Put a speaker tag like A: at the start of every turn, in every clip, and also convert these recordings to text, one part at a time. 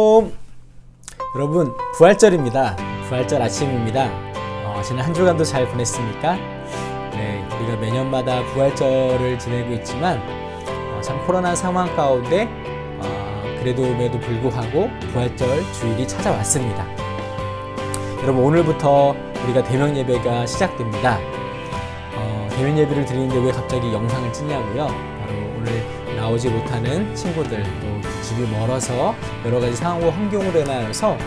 A: 음, 여러분 부활절입니다. 부활절 아침입니다. 어, 지난 한 주간도 잘 보냈습니까? 네, 우리가 매년마다 부활절을 지내고 있지만 어, 참 코로나 상황 가운데 어, 그래도에도 불구하고 부활절 주일이 찾아왔습니다. 여러분 오늘부터 우리가 대면 예배가 시작됩니다. 어, 대면 예배를 드리는데 왜 갑자기 영상을 찍냐고요? 바로 오늘 나오지 못하는 친구들 또 집이 멀어서 여러 가지 상황과 환경으로 인하여서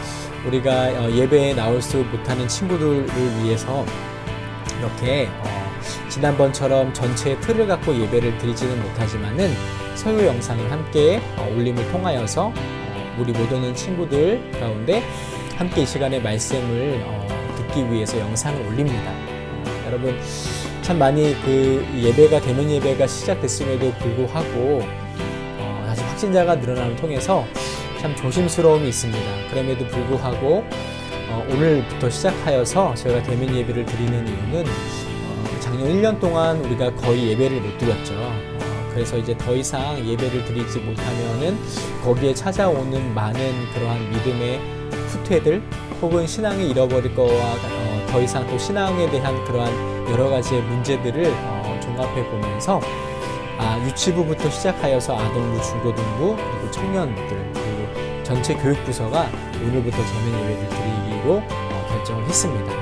A: 우리가 어, 예배에 나올 수 못하는 친구들을 위해서 이렇게 어, 지난번처럼 전체 틀을 갖고 예배를 드리지는 못하지만은 서유 영상을 함께 어, 올림을 통하여서 어, 우리 못 오는 친구들 가운데 함께 이 시간에 말씀을 어, 듣기 위해서 영상을 올립니다. 어, 여러분 참 많이 그 예배가 대면 예배가 시작됐음에도 불구하고 확진자가 늘어남을 통해서 참 조심스러움이 있습니다. 그럼에도 불구하고 어, 오늘부터 시작하여서 저희가 대면 예배를 드리는 이유는 어, 작년 1년 동안 우리가 거의 예배를 못 드렸죠. 어, 그래서 이제 더 이상 예배를 드리지 못하면은 거기에 찾아오는 많은 그러한 믿음의 후퇴들 혹은 신앙이 잃어버릴 거와 어, 더 이상 또 신앙에 대한 그러한 여러 가지의 문제들을 어, 종합해 보면서 아, 유치부부터 시작하여서 아동부, 중고등부, 그리고 청년들, 그리고 전체 교육부서가 오늘부터 대면 예배를 드리기로 어, 결정을 했습니다.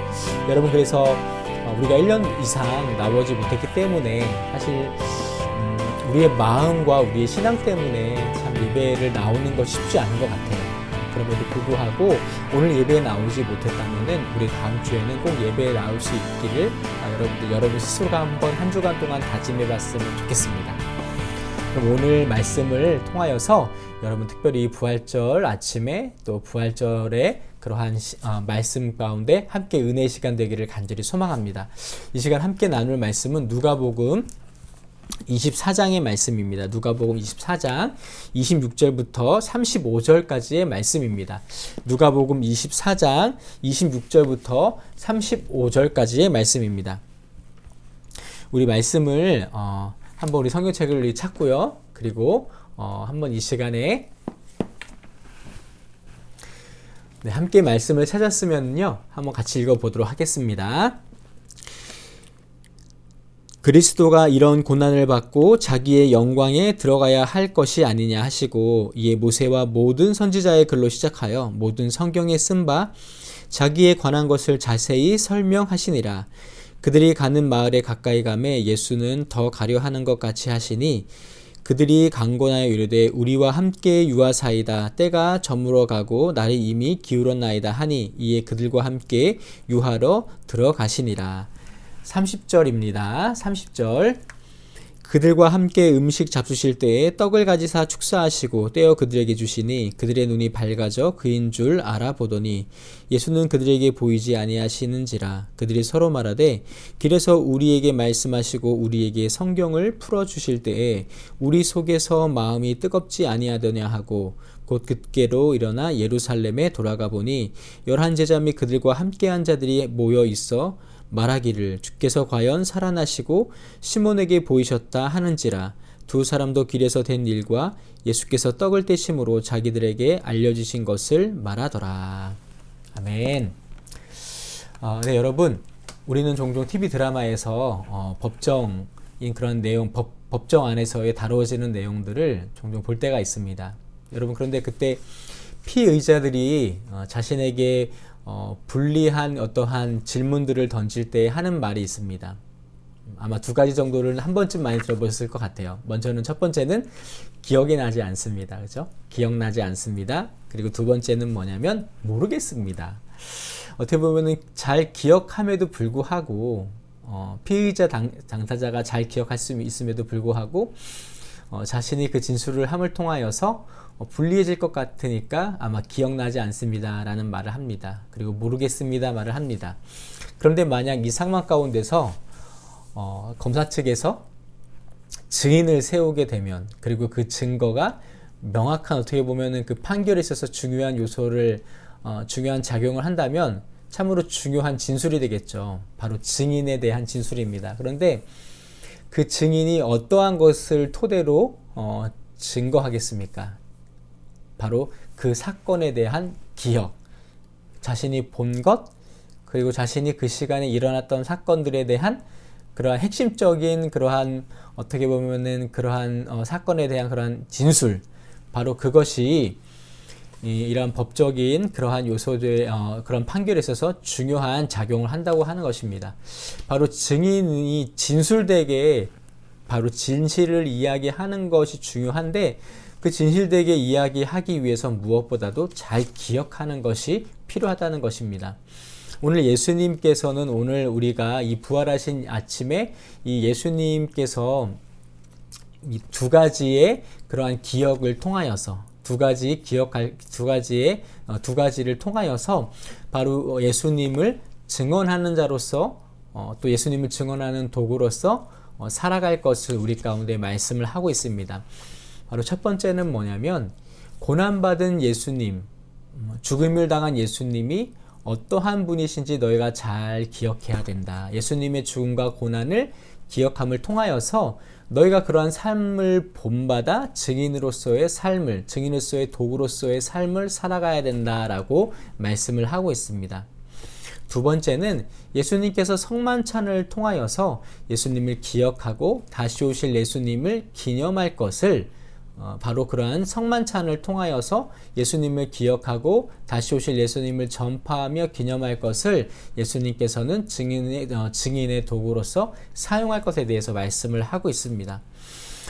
A: 여러분, 그래서 어, 우리가 1년 이상 나오지 못했기 때문에 사실 음, 우리의 마음과 우리의 신앙 때문에 참 예배를 나오는 것 쉽지 않은 것 같아요. 그럼에도 불구하고 오늘 예배에 나오지 못했다면은 우리 다음 주에는 꼭 예배에 나올 수 있기를 아, 여러분들 여러분 스스로가 한번 한 주간 동안 다짐해 봤으면 좋겠습니다. 그럼 오늘 말씀을 통하여서 여러분 특별히 부활절 아침에 또 부활절에 그러한 시, 어, 말씀 가운데 함께 은혜 시간 되기를 간절히 소망합니다. 이 시간 함께 나눌 말씀은 누가복음 24장의 말씀입니다. 누가복음 24장 26절부터 35절까지의 말씀입니다. 누가복음 24장 26절부터 35절까지의 말씀입니다. 우리 말씀을 어, 한번 우리 성경책을 찾고요. 그리고 어, 한번 이 시간에 네, 함께 말씀을 찾았으면요. 한번 같이 읽어보도록 하겠습니다. 그리스도가 이런 고난을 받고 자기의 영광에 들어가야 할 것이 아니냐 하시고 이에 모세와 모든 선지자의 글로 시작하여 모든 성경에 쓴 바 자기에 관한 것을 자세히 설명하시니라. 그들이 가는 마을에 가까이 가매 예수는 더 가려 하는 것 같이 하시니 그들이 강권하여 이르되 우리와 함께 유하사이다 때가 저물어 가고 날이 이미 기울었나이다 하니 이에 그들과 함께 유하러 들어가시니라. 30절입니다. 30절. 그들과 함께 음식 잡수실 때에 떡을 가지사 축사하시고 떼어 그들에게 주시니 그들의 눈이 밝아져 그인 줄 알아보더니 예수는 그들에게 보이지 아니하시는지라 그들이 서로 말하되 길에서 우리에게 말씀하시고 우리에게 성경을 풀어 주실 때에 우리 속에서 마음이 뜨겁지 아니하더냐 하고 곧 그께로 일어나 예루살렘에 돌아가 보니 열한 제자 및 그들과 함께한 자들이 모여 있어 말하기를 주께서 과연 살아나시고 시몬에게 보이셨다 하는지라 두 사람도 길에서 된 일과 예수께서 떡을 떼심으로 자기들에게 알려주신 것을 말하더라. 아멘. 어, 네 여러분 우리는 종종 TV 드라마에서 어, 법정인 그런 내용 법, 법정 안에서의 다루어지는 내용들을 종종 볼 때가 있습니다. 여러분 그런데 그때 피의자들이 어, 자신에게 어, 불리한 어떠한 질문들을 던질 때 하는 말이 있습니다. 아마 두 가지 정도를 한 번쯤 많이 들어보셨을 것 같아요. 먼저는 첫 번째는 기억이 나지 않습니다. 그죠? 기억나지 않습니다. 그리고 두 번째는 뭐냐면 모르겠습니다. 어떻게 보면은 잘 기억함에도 불구하고 어, 피의자 당, 당사자가 잘 기억할 수 있음에도 불구하고 어, 자신이 그 진술을 함을 통하여서 어, 불리해질 것 같으니까 아마 기억나지 않습니다. 라는 말을 합니다. 그리고 모르겠습니다. 말을 합니다. 그런데 만약 이 상황 가운데서 어, 검사 측에서 증인을 세우게 되면 그리고 그 증거가 명확한 어떻게 보면은 그 판결에 있어서 중요한 요소를 어, 중요한 작용을 한다면 참으로 중요한 진술이 되겠죠. 바로 증인에 대한 진술입니다. 그런데 그 증인이 어떠한 것을 토대로 어, 증거하겠습니까? 바로 그 사건에 대한 기억, 자신이 본 것, 그리고 자신이 그 시간에 일어났던 사건들에 대한 그러한 핵심적인 그러한 어떻게 보면은 그러한 어, 사건에 대한 그러한 진술, 바로 그것이 이, 이러한 법적인 그러한 요소들 어, 그런 판결에 있어서 중요한 작용을 한다고 하는 것입니다. 바로 증인이 진술되게 바로 진실을 이야기하는 것이 중요한데 그 진실되게 이야기하기 위해서 무엇보다도 잘 기억하는 것이 필요하다는 것입니다. 오늘 예수님께서는 오늘 우리가 이 부활하신 아침에 이 예수님께서 이 두 가지의 그러한 기억을 통하여서 두 가지 기억할 두 가지의 어, 두 가지를 통하여서 바로 예수님을 증언하는 자로서 어, 또 예수님을 증언하는 도구로서 어, 살아갈 것을 우리 가운데 말씀을 하고 있습니다. 바로 첫 번째는 뭐냐면 고난받은 예수님, 음, 죽음을 당한 예수님이 어떠한 분이신지 너희가 잘 기억해야 된다. 예수님의 죽음과 고난을 기억함을 통하여서 너희가 그러한 삶을 본받아 증인으로서의 삶을, 증인으로서의 도구로서의 삶을 살아가야 된다라고 말씀을 하고 있습니다. 두 번째는 예수님께서 성만찬을 통하여서 예수님을 기억하고 다시 오실 예수님을 기념할 것을 어, 바로 그러한 성만찬을 통하여서 예수님을 기억하고 다시 오실 예수님을 전파하며 기념할 것을 예수님께서는 증인의, 어, 증인의 도구로서 사용할 것에 대해서 말씀을 하고 있습니다.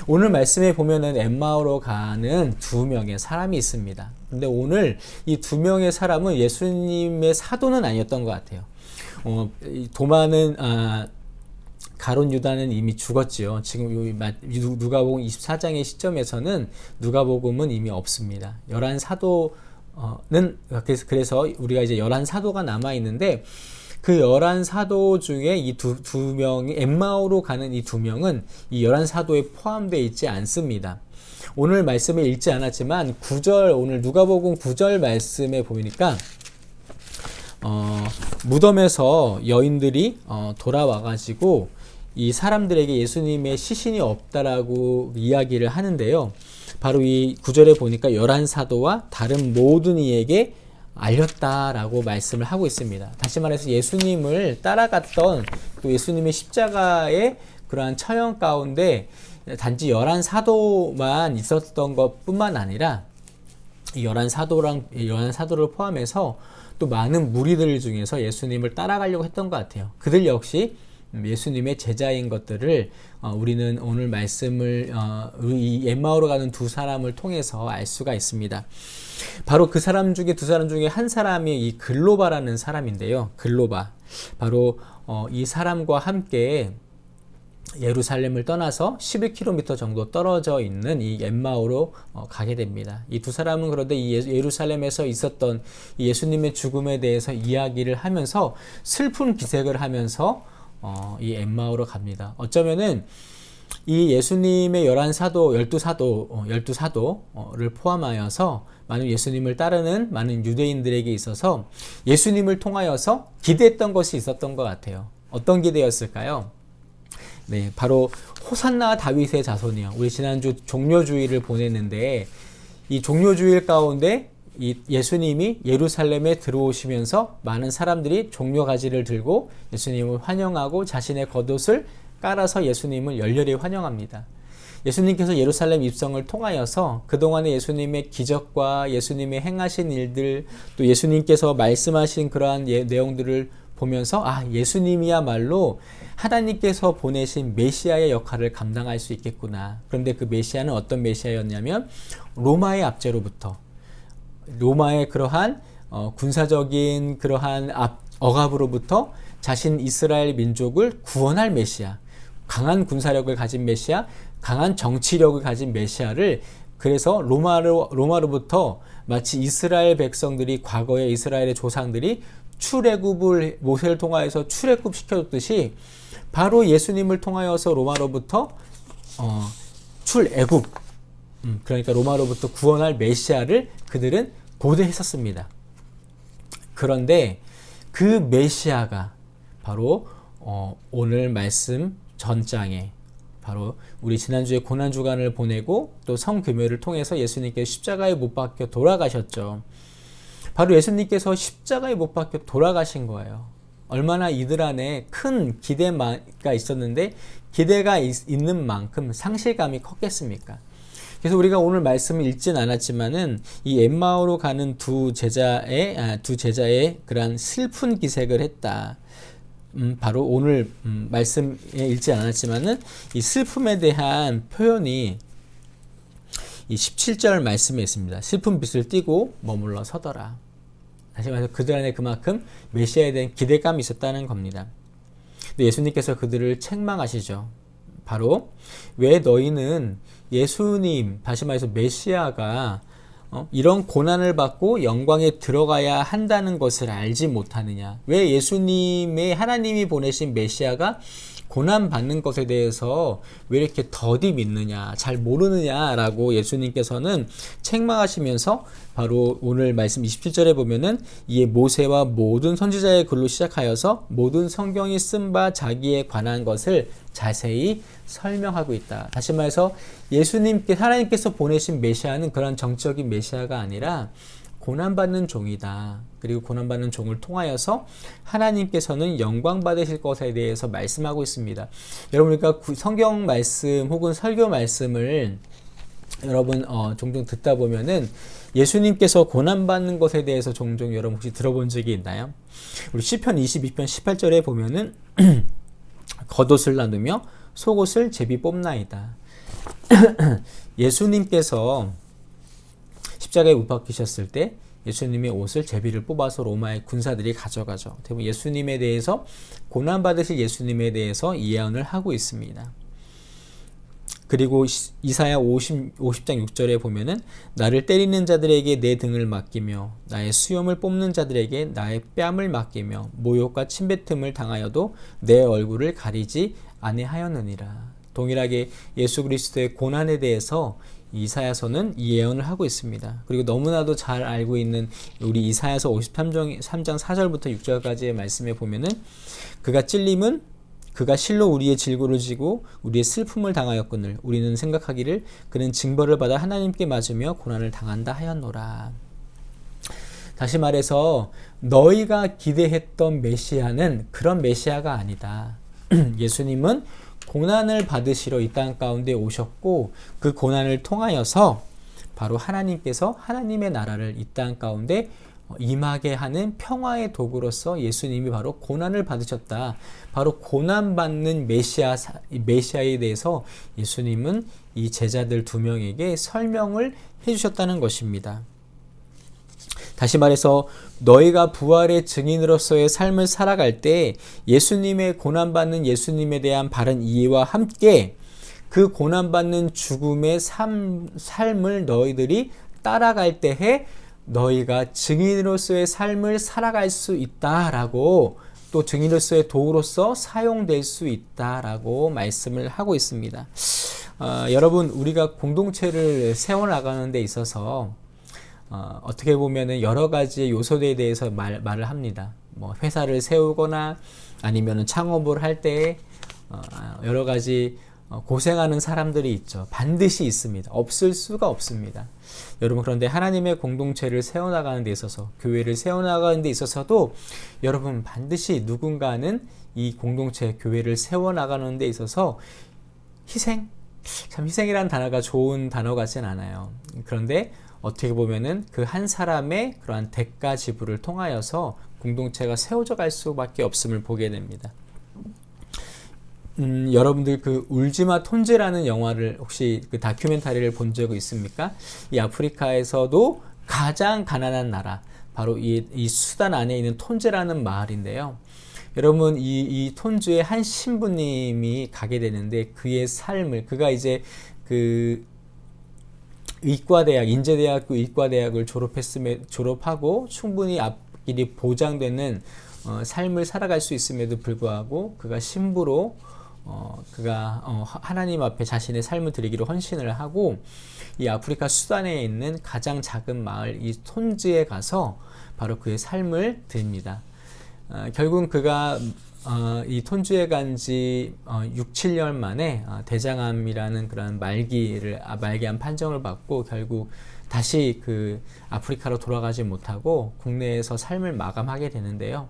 A: 오늘 말씀에 보면은 엠마오로 가는 두 명의 사람이 있습니다. 근데 오늘 이 두 명의 사람은 예수님의 사도는 아니었던 것 같아요. 어, 도마는 아, 가론 유다는 이미 죽었지요. 지금 누가복음 24장의 시점에서는 누가복음은 이미 없습니다. 열한 사도는 그래서 우리가 이제 열한 사도가 남아 있는데 그 열한 사도 중에 이 두 두 명이 엠마오로 가는 이 두 명은 이 열한 사도에 포함되어 있지 않습니다. 오늘 말씀을 읽지 않았지만 구절 오늘 누가복음 구절 말씀에 보니까 어, 무덤에서 여인들이 어, 돌아와 가지고 이 사람들에게 예수님의 시신이 없다라고 이야기를 하는데요. 바로 이 구절에 보니까 열한 사도와 다른 모든 이에게 알렸다라고 말씀을 하고 있습니다. 다시 말해서 예수님을 따라갔던 또 예수님의 십자가의 그러한 처형 가운데 단지 열한 사도만 있었던 것뿐만 아니라 열한 사도랑 열한 사도를 포함해서 또 많은 무리들 중에서 예수님을 따라가려고 했던 것 같아요. 그들 역시 예수님의 제자인 것들을 어, 우리는 오늘 말씀을 어, 이 엠마오로 가는 두 사람을 통해서 알 수가 있습니다. 바로 그 사람 중에 두 사람 중에 한 사람이 이 글로바라는 사람인데요. 글로바. 바로 어, 이 사람과 함께 예루살렘을 떠나서 11km 정도 떨어져 있는 이 엠마오로 어, 가게 됩니다. 이 두 사람은 그런데 이 예루살렘에서 있었던 예수님의 죽음에 대해서 이야기를 하면서 슬픈 기색을 하면서 어, 이 엠마오로 갑니다. 어쩌면은 이 예수님의 열한 사도, 열두 사도, 어, 열두 사도를 포함하여서 많은 예수님을 따르는 많은 유대인들에게 있어서 예수님을 통하여서 기대했던 것이 있었던 것 같아요. 어떤 기대였을까요? 네, 바로 호산나 다윗의 자손이요. 우리 지난주 종료주의를 보냈는데 이 종료주일 가운데 이 예수님이 예루살렘에 들어오시면서 많은 사람들이 종려 가지를 들고 예수님을 환영하고 자신의 겉옷을 깔아서 예수님을 열렬히 환영합니다. 예수님께서 예루살렘 입성을 통하여서 그동안의 예수님의 기적과 예수님의 행하신 일들 또 예수님께서 말씀하신 그러한 예, 내용들을 보면서 아 예수님이야말로 하나님께서 보내신 메시아의 역할을 감당할 수 있겠구나. 그런데 그 메시아는 어떤 메시아였냐면 로마의 압제로부터 로마의 그러한 어, 군사적인 그러한 앞, 억압으로부터 자신 이스라엘 민족을 구원할 메시아, 강한 군사력을 가진 메시아, 강한 정치력을 가진 메시아를 그래서 로마로, 로마로부터 마치 이스라엘 백성들이 과거에 이스라엘의 조상들이 출애굽을 모세를 통하여서 출애굽 시켜줬듯이 바로 예수님을 통하여서 로마로부터 어, 출애굽 음, 그러니까 로마로부터 구원할 메시아를 그들은 고대했었습니다. 그런데 그 메시아가 바로 어, 오늘 말씀 전장에 바로 우리 지난주에 고난 주간을 보내고 또 성금요를 통해서 예수님께 십자가에 못 박혀 돌아가셨죠. 바로 예수님께서 십자가에 못 박혀 돌아가신 거예요. 얼마나 이들 안에 큰 기대가 있었는데 기대가 있, 는 만큼 상실감이 컸겠습니까? 그래서 우리가 오늘 말씀을 읽진 않았지만은 이 엠마오로 가는 두 제자의 아, 두 제자의 그러한 슬픈 기색을 했다. 음, 바로 오늘 음, 말씀에 읽지 않았지만은 이 슬픔에 대한 표현이 이 17절 말씀에 있습니다. 슬픈 빛을 띠고 머물러 서더라. 다시 말해서 그들 안에 그만큼 메시아에 대한 기대감이 있었다는 겁니다. 예수님께서 그들을 책망하시죠. 바로 왜 너희는 예수님, 다시 말해서 메시아가 어? 이런 고난을 받고 영광에 들어가야 한다는 것을 알지 못하느냐? 왜 예수님의 하나님이 보내신 메시아가 고난 받는 것에 대해서 왜 이렇게 더디 믿느냐, 잘 모르느냐라고 예수님께서는 책망하시면서 바로 오늘 말씀 27절에 보면은 이에 모세와 모든 선지자의 글로 시작하여서 모든 성경이 쓴 바 자기에 관한 것을 자세히 설명하고 있다. 다시 말해서 예수님께 하나님께서 보내신 메시아는 그런 정적인 메시아가 아니라 고난받는 종이다. 그리고 고난받는 종을 통하여서 하나님께서는 영광 받으실 것에 대해서 말씀하고 있습니다. 여러분, 그러니까 성경 말씀 혹은 설교 말씀을 여러분 어, 종종 듣다 보면은 예수님께서 고난받는 것에 대해서 종종 여러분 혹시 들어본 적이 있나요? 우리 시편 22편 18절에 보면은 겉옷을 나누며 속옷을 제비 뽑나이다. 예수님께서 십자가에 못 박히셨을 때 예수님의 옷을 제비를 뽑아서 로마의 군사들이 가져가죠. 대부분 예수님에 대해서 고난 받으실 예수님에 대해서 예언을 하고 있습니다. 그리고 이사야 50, 50장 6절에 보면은 나를 때리는 자들에게 내 등을 맡기며 나의 수염을 뽑는 자들에게 나의 뺨을 맡기며 모욕과 침뱉음을 당하여도 내 얼굴을 가리지 아니하였느니라. 동일하게 예수 그리스도의 고난에 대해서 이사야서는 예언을 하고 있습니다. 그리고 너무나도 잘 알고 있는 우리 이사야서 53장 3장 4절부터 6절까지의 말씀에 보면은 그가 찔림은 그가 실로 우리의 질고를 지고 우리의 슬픔을 당하였거늘 우리는 생각하기를 그는 징벌을 받아 하나님께 맞으며 고난을 당한다 하였노라. 다시 말해서 너희가 기대했던 메시아는 그런 메시아가 아니다. 예수님은 고난을 받으시러 이 땅 가운데 오셨고 그 고난을 통하여서 바로 하나님께서 하나님의 나라를 이 땅 가운데 임하게 하는 평화의 도구로서 예수님이 바로 고난을 받으셨다. 바로 고난 받는 메시아 메시아에 대해서 예수님은 이 제자들 두 명에게 설명을 해 주셨다는 것입니다. 다시 말해서 너희가 부활의 증인으로서의 삶을 살아갈 때 예수님의 고난받는 예수님에 대한 바른 이해와 함께 그 고난받는 죽음의 삶, 삶을 너희들이 따라갈 때에 너희가 증인으로서의 삶을 살아갈 수 있다라고 또 증인으로서의 도구로서 사용될 수 있다라고 말씀을 하고 있습니다. 어, 여러분 우리가 공동체를 세워나가는 데 있어서 어, 떻게 보면은 여러 가지 요소에 대해서 말, 말을 합니다. 뭐 회사를 세우거나 아니면 창업을 할 때 어, 여러 가지 어, 고생하는 사람들이 있죠. 반드시 있습니다. 없을 수가 없습니다. 여러분 그런데 하나님의 공동체를 세워나가는 데 있어서 교회를 세워나가는 데 있어서도 여러분 반드시 누군가는 이 공동체 교회를 세워나가는 데 있어서 희생 참 희생이라는 단어가 좋은 단어 같진 않아요. 그런데 어떻게 보면은 그 한 사람의 그러한 대가 지불을 통하여서 공동체가 세워져 갈 수밖에 없음을 보게 됩니다. 음, 여러분들 그 울지마 톤제라는 영화를 혹시 그 다큐멘터리를 본 적이 있습니까? 이 아프리카에서도 가장 가난한 나라 바로 이, 이 수단 안에 있는 톤제라는 마을인데요. 여러분 이, 이 톤주의 한 신부님이 가게 되는데 그의 삶을 그가 이제 그 의과대학, 인제대학교 의과대학을 졸업했음에 졸업하고 충분히 앞길이 보장되는 어, 삶을 살아갈 수 있음에도 불구하고 그가 신부로 어, 그가 어, 하나님 앞에 자신의 삶을 드리기로 헌신을 하고 이 아프리카 수단에 있는 가장 작은 마을 이 톤즈에 가서 바로 그의 삶을 드립니다. 어, 결국 그가 어, 이 톤주에 간지 어, 6, 7년 만에 어, 대장암이라는 그런 말기를 아, 말기암 판정을 받고 결국 다시 그 아프리카로 돌아가지 못하고 국내에서 삶을 마감하게 되는데요.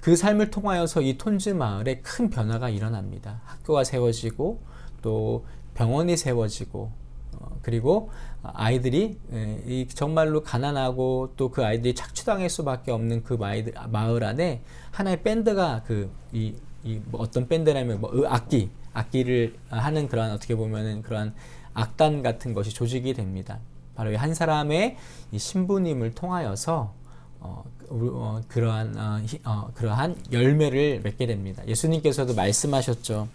A: 그 삶을 통하여서 이 톤주 마을에 큰 변화가 일어납니다. 학교가 세워지고 또 병원이 세워지고 어, 그리고 아이들이 에, 이 정말로 가난하고 또 그 아이들이 착취당할 수밖에 없는 그 마을 안에 하나의 밴드가 그이 이 뭐 어떤 밴드라면 뭐 으- 악기 악기를 하는 그런 어떻게 보면은 그러한 악단 같은 것이 조직이 됩니다. 바로 이 한 사람의 이 신부님을 통하여서 어, 우- 어, 그러한 어, 히- 어, 그러한 열매를 맺게 됩니다. 예수님께서도 말씀하셨죠.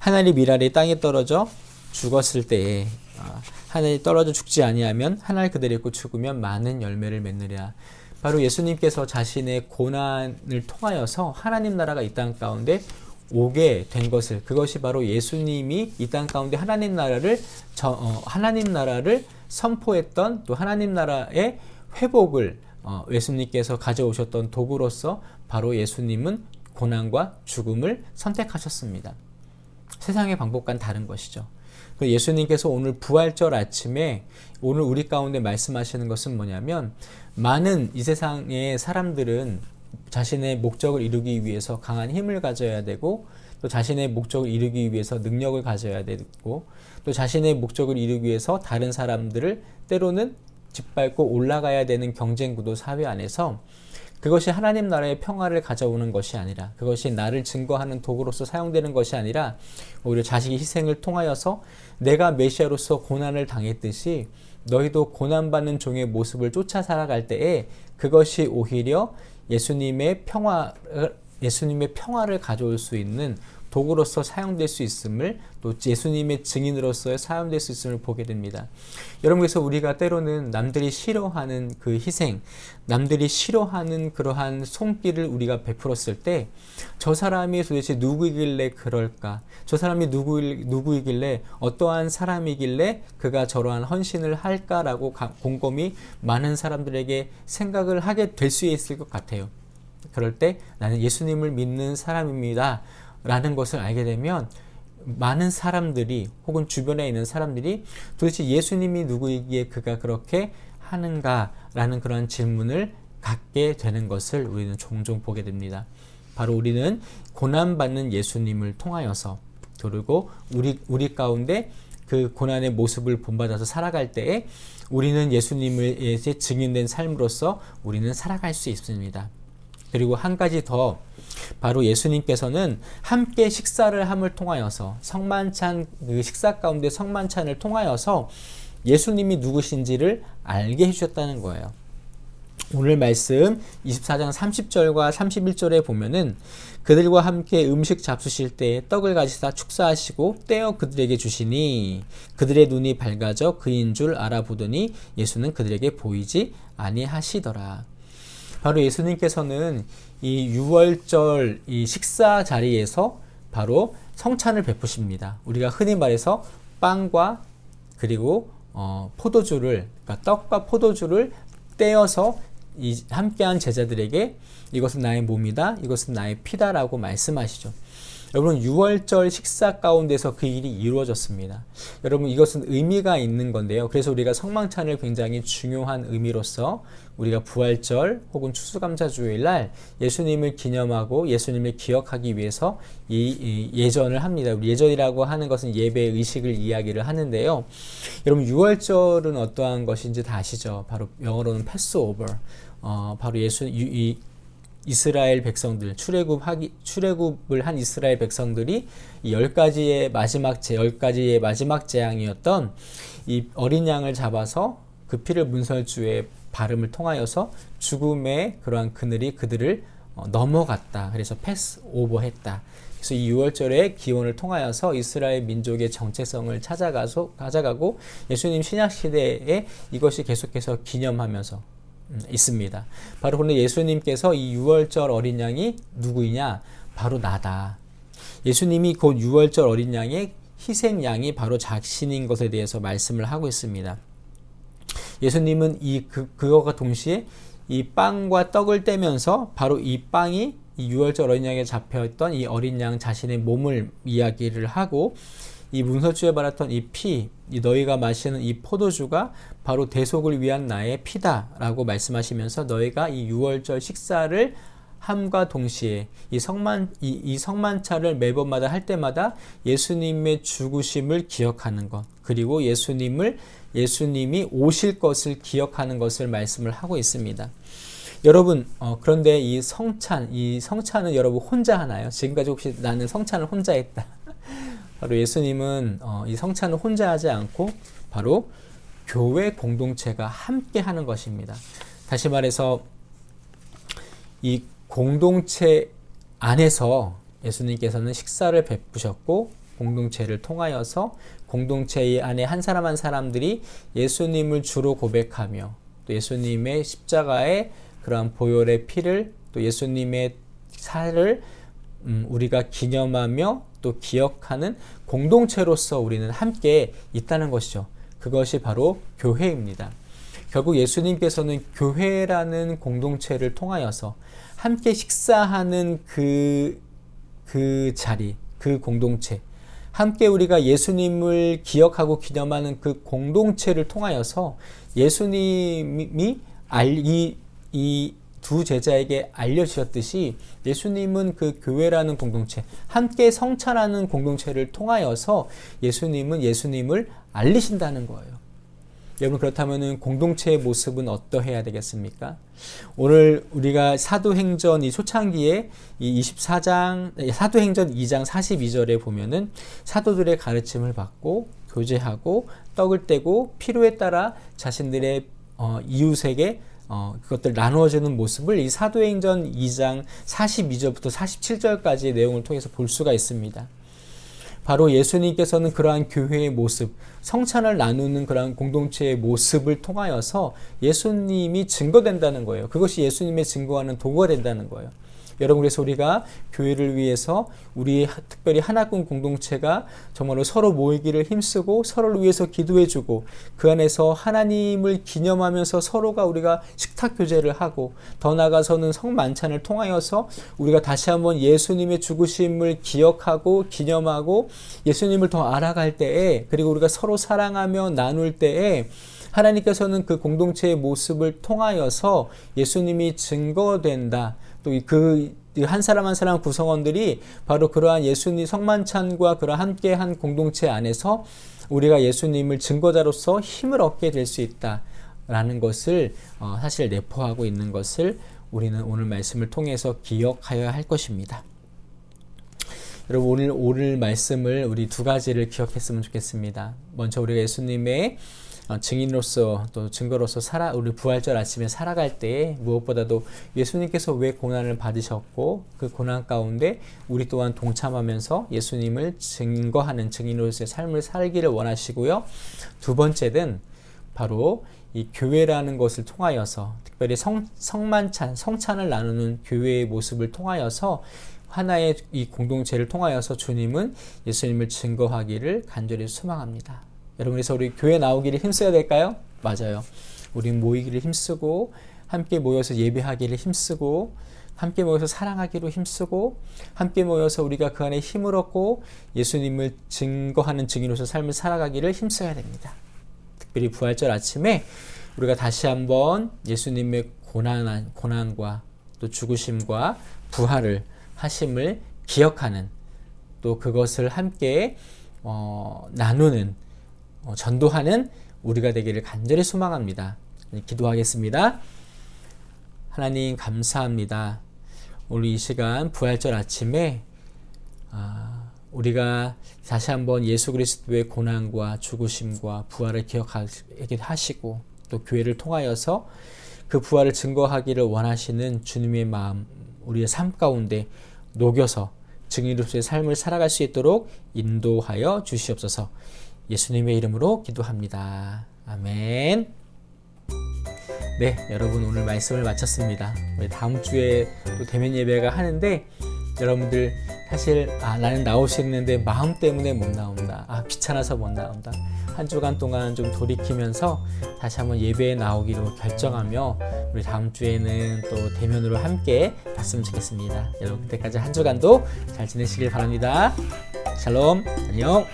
A: 하나님 미랄이 땅에 떨어져 죽었을 때에 어, 하늘이 떨어져 죽지 아니하면 하늘 그대로 있고 죽으면 많은 열매를 맺느랴. 바로 예수님께서 자신의 고난을 통하여서 하나님 나라가 이 땅 가운데 오게 된 것을 그것이 바로 예수님이 이 땅 가운데 하나님 나라를 저, 어, 하나님 나라를 선포했던 또 하나님 나라의 회복을 어, 예수님께서 가져오셨던 도구로서 바로 예수님은 고난과 죽음을 선택하셨습니다. 세상의 방법과는 다른 것이죠. 그 예수님께서 오늘 부활절 아침에 오늘 우리 가운데 말씀하시는 것은 뭐냐면 많은 이 세상의 사람들은 자신의 목적을 이루기 위해서 강한 힘을 가져야 되고 또 자신의 목적을 이루기 위해서 능력을 가져야 되고 또 자신의 목적을 이루기 위해서 다른 사람들을 때로는 짓밟고 올라가야 되는 경쟁 구도 사회 안에서 그것이 하나님 나라의 평화를 가져오는 것이 아니라 그것이 나를 증거하는 도구로서 사용되는 것이 아니라 오히려 자식의 희생을 통하여서 내가 메시아로서 고난을 당했듯이 너희도 고난받는 종의 모습을 쫓아 살아갈 때에 그것이 오히려 예수님의 평화 예수님의 평화를 가져올 수 있는 도구로서 사용될 수 있음을 또 예수님의 증인으로서 사용될 수 있음을 보게 됩니다. 여러분 그래서 우리가 때로는 남들이 싫어하는 그 희생, 남들이 싫어하는 그러한 손길을 우리가 베풀었을 때 저 사람이 도대체 누구이길래 그럴까? 저 사람이 누구 누구이길래 어떠한 사람이길래 그가 저러한 헌신을 할까라고 가- 곰곰이 많은 사람들에게 생각을 하게 될 수 있을 것 같아요. 그럴 때 나는 예수님을 믿는 사람입니다. 라는 것을 알게 되면 많은 사람들이 혹은 주변에 있는 사람들이 도대체 예수님이 누구이기에 그가 그렇게 하는가라는 그런 질문을 갖게 되는 것을 우리는 종종 보게 됩니다. 바로 우리는 고난받는 예수님을 통하여서 그리고 우리 우리 가운데 그 고난의 모습을 본받아서 살아갈 때에 우리는 예수님을 증인된 삶으로서 우리는 살아갈 수 있습니다. 그리고 한 가지 더 바로 예수님께서는 함께 식사를 함을 통하여서 성만찬 그 식사 가운데 성만찬을 통하여서 예수님이 누구신지를 알게 해주셨다는 거예요. 오늘 말씀 24장 30절과 31절에 보면은 그들과 함께 음식 잡수실 때 떡을 가지사 축사하시고 떼어 그들에게 주시니 그들의 눈이 밝아져 그인 줄 알아보더니 예수는 그들에게 보이지 아니하시더라. 바로 예수님께서는 이 6월절 이 식사 자리에서 바로 성찬을 베푸십니다. 우리가 흔히 말해서 빵과 그리고 어, 포도주를 그러니까 떡과 포도주를 떼어서 이 함께한 제자들에게 이것은 나의 몸이다, 이것은 나의 피다라고 말씀하시죠. 여러분 6월절 식사 가운데서 그 일이 이루어졌습니다. 여러분 이것은 의미가 있는 건데요. 그래서 우리가 성망찬을 굉장히 중요한 의미로서 우리가 부활절 혹은 추수감사 주일 날 예수님을 기념하고 예수님을 기억하기 위해서 이, 이 예전을 합니다. 예전이라고 하는 것은 예배 의식을 이야기를 하는데요. 여러분 6월절은 어떠한 것인지 다 아시죠? 바로 영어로는 패스오버. 어, 바로 예수 이, 이 이스라엘 백성들 출애굽하기 출애굽을 한 이스라엘 백성들이 이 열 가지의 마지막 제열 가지의 마지막 재앙이었던 이 어린 양을 잡아서 그 피를 문설주에 발음을 통하여서 죽음의 그러한 그늘이 그들을 어, 넘어갔다. 그래서 패스 오버했다. 그래서 이 6월절의 기원을 통하여서 이스라엘 민족의 정체성을 찾아가서 가져가고 예수님 신약 시대에 이것이 계속해서 기념하면서 음, 있습니다. 바로 그런데 예수님께서 이 6월절 어린 양이 누구이냐? 바로 나다. 예수님이 곧 6월절 어린 양의 희생 양이 바로 자신인 것에 대해서 말씀을 하고 있습니다. 예수님은 이 그, 그것과 동시에 이 빵과 떡을 떼면서 바로 이 빵이 이 유월절 어린 양에 잡혀있던 이 어린 양 자신의 몸을 이야기를 하고 이 문서주에 말했던 이 피, 이 너희가 마시는 이 포도주가 바로 대속을 위한 나의 피다라고 말씀하시면서 너희가 이 유월절 식사를 함과 동시에 이 성만 이, 이 성만차를 매번마다 할 때마다 예수님의 죽으심을 기억하는 것 그리고 예수님을 예수님이 오실 것을 기억하는 것을 말씀을 하고 있습니다. 여러분 어, 그런데 이 성찬 이 성찬은 여러분 혼자 하나요? 지금까지 혹시 나는 성찬을 혼자 했다. 바로 예수님은 어, 이 성찬을 혼자 하지 않고 바로 교회 공동체가 함께 하는 것입니다. 다시 말해서 이 공동체 안에서 예수님께서는 식사를 베푸셨고 공동체를 통하여서 공동체 안에 한 사람 한 사람들이 예수님을 주로 고백하며 또 예수님의 십자가의 그러한 보혈의 피를 또 예수님의 살을 음, 우리가 기념하며 또 기억하는 공동체로서 우리는 함께 있다는 것이죠. 그것이 바로 교회입니다. 결국 예수님께서는 교회라는 공동체를 통하여서 함께 식사하는 그, 그 자리, 그 공동체, 함께 우리가 예수님을 기억하고 기념하는 그 공동체를 통하여서 예수님이 알, 이, 이 두 제자에게 알려주셨듯이 예수님은 그 교회라는 공동체, 함께 성찬하는 공동체를 통하여서 예수님은 예수님을 알리신다는 거예요. 여러분 그렇다면 공동체의 모습은 어떠해야 되겠습니까? 오늘 우리가 사도행전 이 초창기에 이 24장 사도행전 2장 42절에 보면은 사도들의 가르침을 받고 교제하고 떡을 떼고 필요에 따라 자신들의 어, 이웃에게 어, 그것들 나누어지는 모습을 이 사도행전 2장 42절부터 47절까지의 내용을 통해서 볼 수가 있습니다. 바로 예수님께서는 그러한 교회의 모습, 성찬을 나누는 그러한 공동체의 모습을 통하여서 예수님이 증거된다는 거예요. 그것이 예수님의 증거하는 도구가 된다는 거예요. 여러분 그래서 우리가 교회를 위해서 우리 특별히 하나군 공동체가 정말로 서로 모이기를 힘쓰고 서로를 위해서 기도해주고 그 안에서 하나님을 기념하면서 서로가 우리가 식탁 교제를 하고 더 나아가서는 성만찬을 통하여서 우리가 다시 한번 예수님의 죽으심을 기억하고 기념하고 예수님을 더 알아갈 때에 그리고 우리가 서로 사랑하며 나눌 때에 하나님께서는 그 공동체의 모습을 통하여서 예수님이 증거된다. 또 그 한 사람 한 사람 구성원들이 바로 그러한 예수님 성만찬과 그러한 함께한 공동체 안에서 우리가 예수님을 증거자로서 힘을 얻게 될 수 있다라는 것을 어, 사실 내포하고 있는 것을 우리는 오늘 말씀을 통해서 기억하여야 할 것입니다. 여러분 오늘 오늘 말씀을 우리 두 가지를 기억했으면 좋겠습니다. 먼저 우리가 예수님의 어, 증인으로서 또 증거로서 살아 우리 부활절 아침에 살아갈 때 무엇보다도 예수님께서 왜 고난을 받으셨고 그 고난 가운데 우리 또한 동참하면서 예수님을 증거하는 증인으로서의 삶을 살기를 원하시고요. 두 번째는 바로 이 교회라는 것을 통하여서 특별히 성, 성만찬, 성찬을 나누는 교회의 모습을 통하여서 하나의 이 공동체를 통하여서 주님은 예수님을 증거하기를 간절히 소망합니다. 여러분 그래서 우리 교회 나오기를 힘써야 될까요? 맞아요. 우리 모이기를 힘쓰고 함께 모여서 예배하기를 힘쓰고 함께 모여서 사랑하기로 힘쓰고 함께 모여서 우리가 그 안에 힘을 얻고 예수님을 증거하는 증인으로서 삶을 살아가기를 힘써야 됩니다. 특별히 부활절 아침에 우리가 다시 한번 예수님의 고난 고난과 또 죽으심과 부활을 하심을 기억하는 또 그것을 함께 어, 나누는 어, 전도하는 우리가 되기를 간절히 소망합니다. 기도하겠습니다. 하나님 감사합니다. 오늘 이 시간 부활절 아침에 아, 우리가 다시 한번 예수 그리스도의 고난과 죽으심과 부활을 기억하게 하시고 또 교회를 통하여서 그 부활을 증거하기를 원하시는 주님의 마음 우리의 삶 가운데 녹여서 증인으로서의 삶을 살아갈 수 있도록 인도하여 주시옵소서. 예수님의 이름으로 기도합니다. 아멘. 네, 여러분 오늘 말씀을 마쳤습니다. 다음 주에 또 대면 예배가 하는데 여러분들 사실 아 나는 나올 수 있는데 마음 때문에 못 나온다. 아 귀찮아서 못 나온다. 한 주간 동안 좀 돌이키면서 다시 한번 예배에 나오기로 결정하며 우리 다음 주에는 또 대면으로 함께 봤으면 좋겠습니다. 여러분 그때까지 한 주간도 잘 지내시길 바랍니다. 샬롬 안녕.